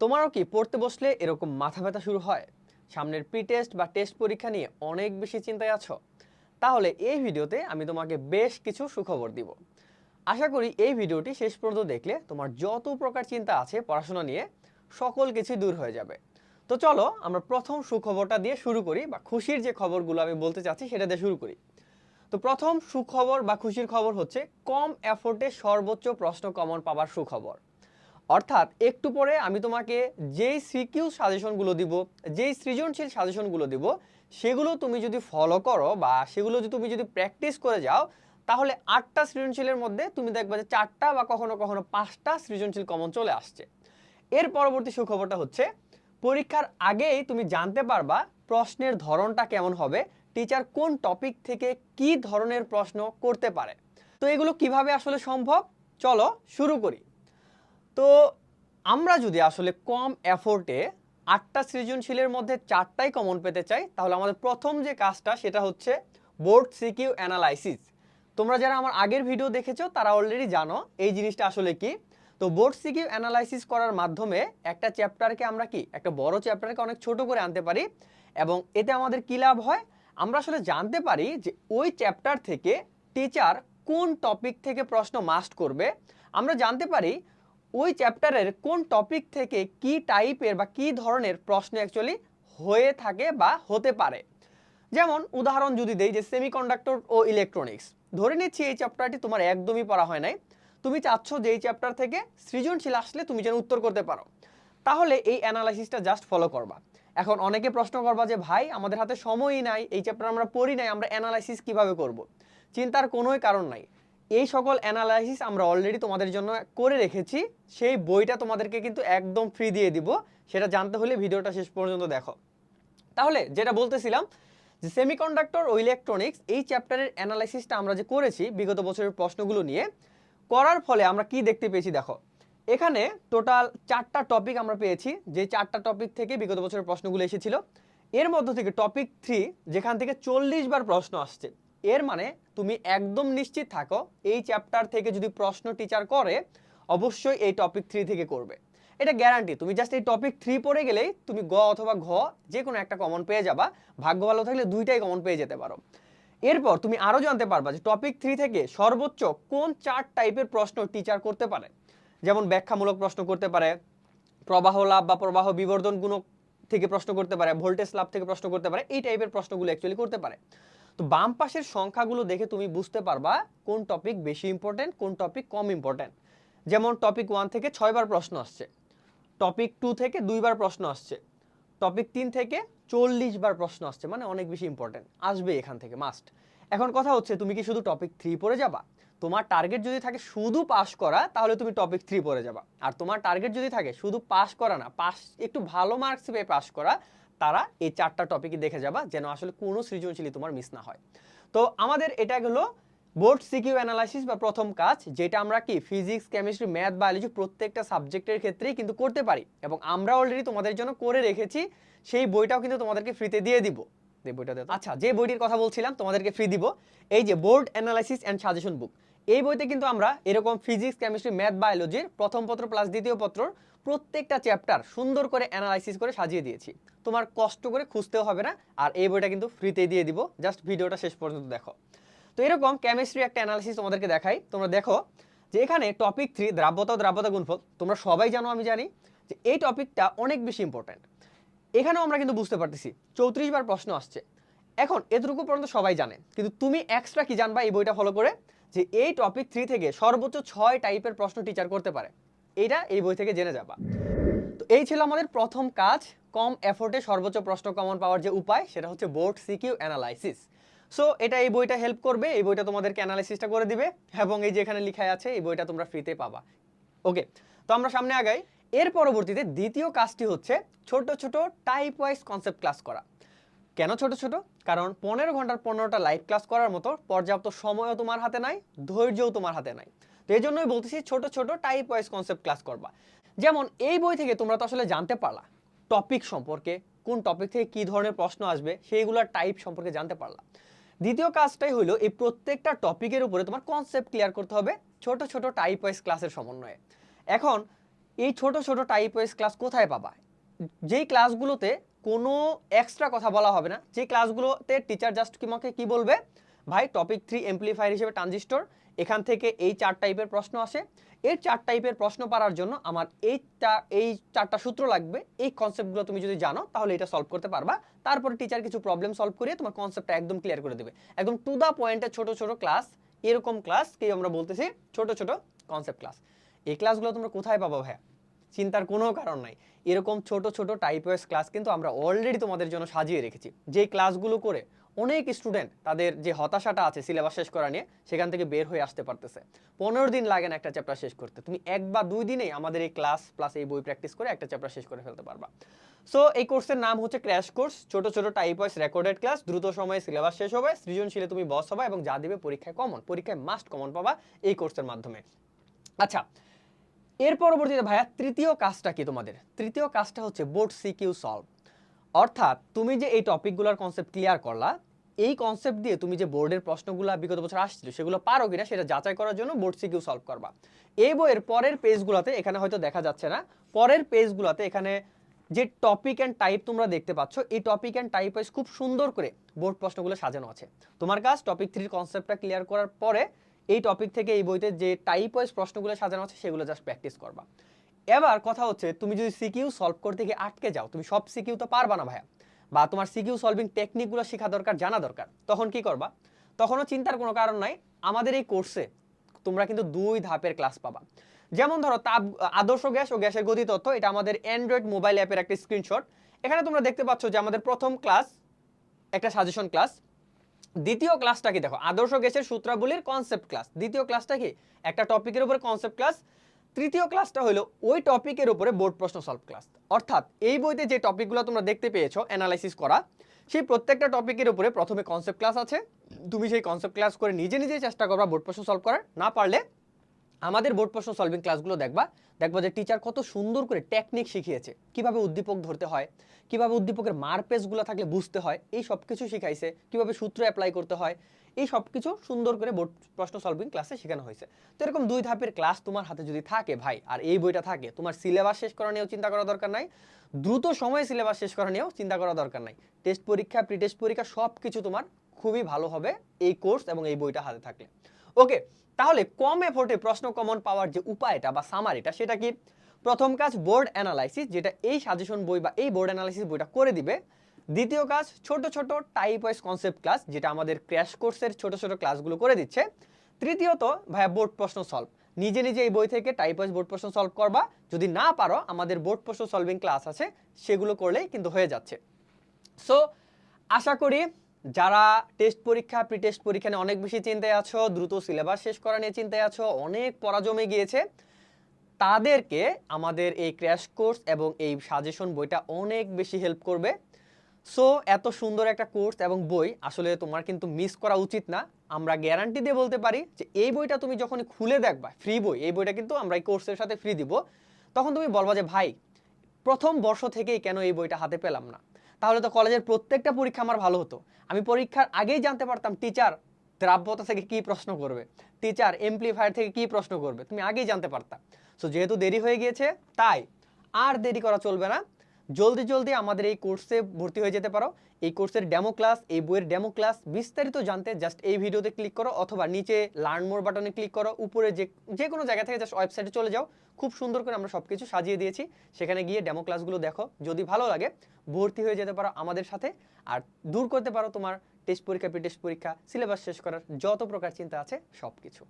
তোমারও কি পড়তে বসলে এরকম মাথা ব্যথা শুরু হয়? সামনের প্রি টেস্ট বা টেস্ট পরীক্ষা নিয়ে অনেক বেশি চিন্তায় আছো? তাহলে এই ভিডিওতে আমি তোমাকে বেশ কিছু সুখবর দিব। আশা করি এই ভিডিওটি শেষ পর্যন্ত দেখলে তোমার যত প্রকার চিন্তা আছে পড়াশোনা নিয়ে, সকল কিছু দূর হয়ে যাবে। তো চলো আমরা প্রথম সুখবরটা দিয়ে শুরু করি বা খুশির যে খবরগুলো আমি বলতে চাচ্ছি সেটা দিয়ে শুরু করি। তো প্রথম সুখবর বা খুশির খবর হচ্ছে কম এফোর্টে সর্বোচ্চ প্রশ্ন কমন পাবার সুখবর। অর্থাৎ একটু পরে আমি তোমাকে যেই সিকিউ সাজেশনগুলো দিব, যেই সৃজনশীল সাজেশনগুলো দিব, সেগুলো তুমি যদি ফলো করো বা সেগুলো যদি তুমি যদি প্র্যাকটিস করে যাও, তাহলে আটটা সৃজনশীলের মধ্যে তুমি দেখবে যে চারটা বা কখনো কখনো পাঁচটা সৃজনশীল কমন চলে আসছে। এর পরবর্তী সুখবরটা হচ্ছে, পরীক্ষার আগেই তুমি জানতে পারবা প্রশ্নের ধরনটা কেমন হবে টিচার কোন টপিক থেকে কি ধরনের প্রশ্ন করতে পারে। তো এগুলো কীভাবে আসলে সম্ভব? চলো শুরু করি। তো আমরা যদি আসলে কম এফোর্টে আটটা সৃজনশীলের মধ্যে চারটাই কমন পেতে চাই, তাহলে আমাদের প্রথম যে কাজটা সেটা হচ্ছে বোর্ড সিকিউ অ্যানালাইসিস তোমরা যারা আমার আগের ভিডিও দেখেছ, তারা অলরেডি জানো এই জিনিসটা আসলে কি। তো বোর্ড সিকিউ অ্যানালাইসিস করার মাধ্যমে একটা চ্যাপ্টারকে আমরা কি, একটা বড় চ্যাপ্টারকে অনেক ছোট করে আনতে পারি এবং এতে আমাদের কী লাভ হয়? আমরা আসলে জানতে পারি যে ওই চ্যাপ্টার থেকে টিচার কোন টপিক থেকে প্রশ্ন মাস্ট করবে। আমরা জানতে পারি ওই চ্যাপ্টারের কোন টপিক থেকে কি টাইপের বা কি ধরনের প্রশ্ন অ্যাকচুয়ালি হয়ে থাকে বা হতে পারে? যেমন উদাহরণ যদি দেই যে সেমিকন্ডাক্টর ও ইলেকট্রনিক্স ধরে নিচ্ছি এই চ্যাপ্টারটি তোমার একদমই পড়া হয় নাই। তুমি চাচ্ছ যে এই চ্যাপ্টার থেকে সৃজনশীল আসলে তুমি যেন উত্তর করতে পারো। তাহলে এই অ্যানালাইসিসটা জাস্ট ফলো করবা। এখন অনেকে প্রশ্ন করবা যে, ভাই, আমাদের হাতে সময়ই নাই, এই চ্যাপ্টার আমরা পড়ি নাই, আমরা অ্যানালাইসিস কীভাবে করব? চিন্তার কোনোই কারণ নাই। এই সকল অ্যানালাইসিস আমরা অলরেডি তোমাদের জন্য করে রেখেছি। সেই বইটা তোমাদেরকে কিন্তু একদম ফ্রি দিয়ে দিব। সেটা জানতে হলে ভিডিওটা শেষ পর্যন্ত দেখো। তাহলে যেটা বলতেছিলাম যে সেমিকন্ডাক্টর ও ইলেকট্রনিক্স এই চ্যাপ্টারের অ্যানালাইসিসটা আমরা যে করেছি বিগত বছরের প্রশ্নগুলো নিয়ে, করার ফলে আমরা কি দেখতে পেয়েছি দেখো। এখানে টোটাল চারটা টপিক আমরা পেয়েছি, যে চারটা টপিক থেকে বিগত বছরের প্রশ্নগুলো এসেছিল। এর মধ্য থেকে টপিক থ্রি যেখান থেকে চল্লিশ বার প্রশ্ন আসছে। এর মানে তুমি একদম নিশ্চিত থাকো, এই চ্যাপ্টার থেকে যদি প্রশ্ন টিচার করে, অবশ্যই এই টপিক থ্রি থেকে করবে। এটা গ্যারান্টি তুমি জাস্ট এই টপিক থ্রি পড়ে গেলেই তুমি গ অথবা ঘ যে কোনো একটা কমন পেয়ে যাবা। ভাগ্য ভালো থাকলে দুইটাই কমন পেয়ে যেতে পারো। এরপর তুমি আরও জানতে পারবা যে টপিক থ্রি থেকে সর্বোচ্চ কোন চার টাইপের প্রশ্ন টিচার করতে পারে। যেমন ব্যাখ্যামূলক প্রশ্ন করতে পারে, প্রবাহ লাভ বা প্রবাহ বিবর্ধন গুণক থেকে প্রশ্ন করতে পারে, ভোল্টেজ লাভ থেকে প্রশ্ন করতে পারে, এই টাইপের প্রশ্নগুলো অ্যাকচুয়ালি করতে পারে। তো বাম পাশের সংখ্যাগুলো দেখে তুমি বুঝতে পারবা কোন টপিক বেশি ইম্পর্টেন্ট কোন টপিক কম ইম্পর্টেন্ট যেমন টপিক ওয়ান থেকে ছয়বার প্রশ্ন আসছে টপিক টু থেকে দুইবার প্রশ্ন আসছে টপিক তিন থেকে চল্লিশ বার প্রশ্ন আসছে মানে অনেক বেশি ইম্পর্টেন্ট আসবে এখান থেকে মাস্ট এখন কথা হচ্ছে, তুমি কি শুধু টপিক থ্রি পড়ে যাবা? তোমার টার্গেট যদি থাকে শুধু পাস করা, তাহলে তুমি টপিক থ্রি পড়ে যাবা। আর তোমার টার্গেট যদি থাকে শুধু পাস করা না পাস একটু ভালো মার্কস পেয়ে পাস করা তারা এই চারটা টপিকই দেখে যাবা যেন আসলে কোনো সৃজনশীলই তোমার মিস না হয়। তো আমাদের এটা হলো বোর্ড সিকিউ অ্যানালাইসিস বা প্রথম কাজ যেটা আমরা কি ফিজিক্স কেমিস্ট্রি ম্যাথ বায়োলজি প্রত্যেকটা সাবজেক্টের ক্ষেত্রেই কিন্তু করতে পারি এবং আমরা অলরেডি তোমাদের জন্য করে রেখেছি সেই বইটাও কিন্তু তোমাদেরকে ফ্রিতে দিয়ে দিব। এই বইটা আচ্ছা যে বইটির কথা বলছিলাম তোমাদেরকে ফ্রি দিব। এই যে board analysis and suggestion book এই বইতে কিন্তু আমরা এরকম ফিজিক্স কেমিস্ট্রি ম্যাথ বায়োলজির প্রথম পত্র প্লাস দ্বিতীয় পত্র প্রত্যেকটা চ্যাপ্টার সুন্দর করে অ্যানালাইসিস করে সাজিয়ে দিয়েছি। তোমার কষ্ট করে খুঁজতেও হবে না, আর এই বইটা কিন্তু ফ্রিতে দিয়ে দিব। জাস্ট ভিডিওটা শেষ পর্যন্ত দেখো। তো এরকম কেমিস্ট্রি একটা অ্যানালাইসিস তোমাদেরকে দেখাই। তোমরা দেখো যে এখানে টপিক থ্রি দ্রাব্যতা দ্রাব্যতা গুণফল, তোমরা সবাই জানো, আমি জানি, যে এই টপিকটা অনেক বেশি ইম্পর্ট্যান্ট এখানেও আমরা কিন্তু বুঝতে পারতেছি, চৌত্রিশ বার প্রশ্ন আসছে। এখন এতটুকু পর্যন্ত সবাই জানে, কিন্তু তুমি এক্সট্রা কি জানবা এই বইটা ফলো করে? যে এই টপিক থ্রি থেকে সর্বোচ্চ ছয় টাইপের প্রশ্ন টিচার করতে পারে। এটা এই বই থেকে জেনে যাবা। তো এই ছিল আমাদের প্রথম কাজ, কম এফোর্টে সর্বোচ্চ প্রশ্ন কমন পাওয়ার যে উপায়, সেটা হচ্ছে বোর্ড সিকিউ অ্যানালাইসিস সো এটা এই বইটা হেল্প করবে, এই বইটা তোমাদেরকে অ্যানালাইসিসটা করে দিবে, এবং এই যে এখানে লেখা আছে, এই বইটা তোমরা ফ্রিতে পাবা। ওকে তো আমরা সামনে আগাই। এর পরবর্তীতে দ্বিতীয় কাজটি হচ্ছে ছোট ছোট টাইপ ওয়াইজ কনসেপ্ট ক্লাস করা। কেন ছোট ছোট? কারণ পনেরো ঘণ্টার পনেরোটা লাইভ ক্লাস করার মতো পর্যাপ্ত সময়ও তোমার হাতে নাই, ধৈর্যও তোমার হাতে নাই। তো এই জন্যই বলতেছি ছোট ছোট টাইপ ওয়াইজ কনসেপ্ট ক্লাস করবা। যেমন এই বই থেকে তোমরা তো আসলে জানতে পারলা টপিক সম্পর্কে, কোন টপিক থেকে কী ধরনের প্রশ্ন আসবে, সেইগুলোর টাইপ সম্পর্কে জানতে পারলা। দ্বিতীয় কাজটাই হলো এই প্রত্যেকটা টপিকের উপরে তোমার কনসেপ্ট ক্লিয়ার করতে হবে ছোট ছোট টাইপ ওয়াইজ ক্লাসের সমন্বয়ে। এখন এই ছোট ছোট টাইপ ওয়াইজ ক্লাস কোথায় পাবা? যেই ক্লাসগুলোতে কোনো এক্সট্রা কথা বলা হবে না। যে ক্লাসগুলোতে টিচার জাস্ট তোমাকে কি বলবে? ভাই টপিক থ্রি এমপ্লিফায়ার হিসেবে ট্রানজিস্টর এখান থেকে এই চার টাইপের প্রশ্ন আসে। এই চার টাইপের প্রশ্ন পারার জন্য আমার এইটা এই চারটা সূত্র লাগবে। এই কনসেপ্টগুলো তুমি যদি জানো, তাহলে এটা সলভ করতে পারবা। তারপরে টিচার কিছু প্রবলেম সলভ করিয়ে তোমার কনসেপ্টটা একদম ক্লিয়ার করে দেবে। একদম টু দ্য পয়েন্টে ছোট ছোট ক্লাস এরকম ক্লাস কি আমরা বলতেছি ছোট ছোট কনসেপ্ট ক্লাস এই ক্লাসগুলো তোমরা কোথায় পাবো ভাইয়া? চিন্তার কোনো কারণ নাই। এরকম ছোট ছোট টাইপ ওয়াইজ ক্লাস কিন্তু আমরা অলরেডি তোমাদের জন্য সাজিয়ে রেখেছি। যে ক্লাসগুলো করে অনেক স্টুডেন্ট তাদের যে হতাশাটা আছে সিলেবাস শেষ করা নিয়ে, সেখান থেকে বের হয়ে আসতে পারতেছে। পনেরো দিন লাগে না একটা চ্যাপ্টার শেষ করতে। তুমি এক বা দুই দিনেই আমাদের এই ক্লাস প্লাস এই বই প্র্যাকটিস করে একটা চ্যাপ্টার শেষ করে ফেলতে পারবা। সো এই কোর্সের নাম হচ্ছে ক্র্যাশ কোর্স ছোট ছোট টাইপ ওয়াইজ রেকর্ডেড ক্লাস দ্রুত সময়ে সিলেবাস শেষ হবে। সৃজনশীলে তুমি বস হবে এবং যা দিবে পরীক্ষায় কমন পরীক্ষায় মাস্ট কমন পাবা এই কোর্সের মাধ্যমে। আচ্ছা এর পরবর্তীতে ভাইয়া তৃতীয় কাজটা কি তোমাদের? তৃতীয় কাজটা হচ্ছে বোর্ড সিকিউ সলভ অর্থাৎ তুমি যে এই টপিকগুলোর কনসেপ্ট ক্লিয়ার করলা, এই কনসেপ্ট দিয়ে তুমি যে বোর্ডের প্রশ্নগুলো বিগত বছর আসছিল, সেগুলো পারো কিনা সেটা যাচাই করার জন্য বোর্ড সিকিউ সলভ করবা। এই বইয়ের পরের পেজগুলোতে এখানে হয়তো দেখা যাচ্ছে না, পরের পেজগুলোতে এখানে যে টপিক অ্যান্ড টাইপ তোমরা দেখতে পাচ্ছ, এই টপিক অ্যান্ড টাইপ ওয়াইজ খুব সুন্দর করে বোর্ড প্রশ্নগুলো সাজানো আছে। তোমার কাজ টপিক থ্রির কনসেপ্টটা ক্লিয়ার করার পরে এই টপিক থেকে এই বইতে যে টাইপ ওয়াইজ প্রশ্নগুলো সাজানো আছে, সেগুলো জাস্ট প্র্যাকটিস করবা। এবার কথা হচ্ছে, তুমি যদি সিকিউ সলভ করতে গিয়ে আটকে যাও, তুমি সব সিকিউ তো পারবা না ভাইয়া, বা তোমার সিকিউ সলভিং টেকনিকগুলো শেখা দরকার, জানা দরকার, তখন কি করবা? তখনও চিন্তার কোনো কারণ নাই, আমাদের এই কোর্সে তোমরা কিন্তু দুই ধাপের ক্লাস পাবা। যেমন ধরো, তাপ, আদর্শ গ্যাস ও গ্যাসের গতি তথ্য এটা আমাদের অ্যান্ড্রয়েড মোবাইল অ্যাপের একটা স্ক্রিনশট এখানে তোমরা দেখতে পাচ্ছ যে আমাদের প্রথম ক্লাস একটা সাজেশন ক্লাস দ্বিতীয় ক্লাসটা কি? দেখো, আদর্শ গ্যাসের সূত্রাবলীর কনসেপ্ট ক্লাস দ্বিতীয় ক্লাসটা কি? একটা টপিকের উপরে কনসেপ্ট ক্লাস তৃতীয় ক্লাসটা হলো ওই টপিকের উপরে বোর্ড প্রশ্ন সলভ ক্লাস অর্থাৎ এই বইতে যে টপিকগুলো তোমরা দেখতে পেয়েছ অ্যানালাইসিস করা, সেই প্রত্যেকটা টপিকের উপরে প্রথমে কনসেপ্ট ক্লাস আছে। তুমি সেই কনসেপ্ট ক্লাস করে নিজে নিজে চেষ্টা করবা বোর্ড প্রশ্ন সলভ করার। না পারলে আমাদের বোর্ড প্রশ্ন সলভিং ক্লাসগুলো দেখবা দেখবা যে টিচার কত সুন্দর করে টেকনিক শিখিয়েছে। কীভাবে উদ্দীপক ধরতে হয়, কীভাবে উদ্দীপকের মার পেজগুলো থাকলে বুঝতে হয়, এই সব কিছু শিখাইছে। কীভাবে সূত্র অ্যাপ্লাই করতে হয়, এই সব কিছু সুন্দর করে বোর্ড প্রশ্ন সলভিং ক্লাসে শেখানো হয়েছে। তো এরকম দুই ধাপের ক্লাস তোমার হাতে যদি থাকে ভাই, আর এই বইটা থাকে, তোমার সিলেবাস শেষ করা নিয়েও চিন্তা করা দরকার নাই, দ্রুত সময়ে সিলেবাস শেষ করা নিয়েও চিন্তা করা দরকার নাই। টেস্ট পরীক্ষা প্রি টেস্ট পরীক্ষা সব কিছু তোমার খুবই ভালো হবে এই কোর্স এবং এই বইটা হাতে থাকলে। ওকে তাহলে কম এফোর্টে প্রশ্ন কমন পাওয়ার যে উপায়টা বা সামারিটা সেটা কি? প্রথম কাজ বোর্ড অ্যানালাইসিস যেটা এই সাজেশন বই বা এই বোর্ড অ্যানালাইসিস বইটা করে দিবে। দ্বিতীয় কাজ, ছোট ছোট টাইপ ওয়াইজ কনসেপ্ট ক্লাস যেটা আমাদের ক্র্যাশ কোর্সের ছোট ছোট ক্লাসগুলো করে দিচ্ছে। তৃতীয়ত, ভাইয়া বোর্ড প্রশ্ন সলভ নিজে নিজে এই বই থেকে টাইপ ওয়াইজ বোর্ড প্রশ্ন সলভ করবা। যদি না পারো, আমাদের বোর্ড প্রশ্ন সলভিং ক্লাস আছে, সেগুলো করলেই কিন্তু হয়ে যাচ্ছে। সো আশা করি যারা টেস্ট পরীক্ষা প্রি টেস্ট পরীক্ষা নিয়ে অনেক বেশি চিন্তায় আছো, দ্রুত সিলেবাস শেষ করা নিয়ে চিন্তায় আছো, অনেক পড়া জমে গিয়েছে, তাদেরকে আমাদের এই ক্র্যাশ কোর্স এবং এই সাজেশন বইটা অনেক বেশি হেল্প করবে। সো এত সুন্দর একটা কোর্স এবং বই আসলে তোমার কিন্তু মিস করা উচিত না। আমরা গ্যারান্টি দিয়ে বলতে পারি যে, এই বইটা তুমি যখন খুলে দেখবা ফ্রি বই, এই বইটা কিন্তু আমরা এই কোর্সের সাথে ফ্রি দিব, তখন তুমি বলবা যে, ভাই, প্রথম বর্ষ থেকেই কেন এই বইটা হাতে পেলাম না? তাহলে তো কলেজের প্রত্যেকটা পরীক্ষা আমার ভালো হতো। আমি পরীক্ষার আগেই জানতে পারতাম টিচার দ্রাব্যতা থেকে কি প্রশ্ন করবে টিচার এমপ্লিফায়ার থেকে কি প্রশ্ন করবে, তুমি আগেই জানতে পারতাম সো যেহেতু দেরি হয়ে গিয়েছে, তাই আর দেরি করা চলবে না। জলদি জলদি আমাদের এই কোর্সে ভর্তি হয়ে যেতে পারো। এই কোর্সের ডেমো ক্লাস এই বইয়ের ডেমো ক্লাস বিস্তারিত জানতে জাস্ট এই ভিডিওতে ক্লিক করো অথবা নিচে লার্ন মোর বাটনে ক্লিক করো। উপরে যে যে কোনো জায়গা থেকে জাস্ট ওয়েবসাইটে চলে যাও। খুব সুন্দর করে আমরা সব কিছু সাজিয়ে দিয়েছি। সেখানে গিয়ে ডেমো ক্লাসগুলো দেখো। যদি ভালো লাগে, ভর্তি হয়ে যেতে পারো আমাদের সাথে। আর দূর করতে পারো তোমার টেস্ট পরীক্ষা প্রি টেস্ট পরীক্ষা সিলেবাস শেষ করার যত প্রকার চিন্তা আছে সব কিছু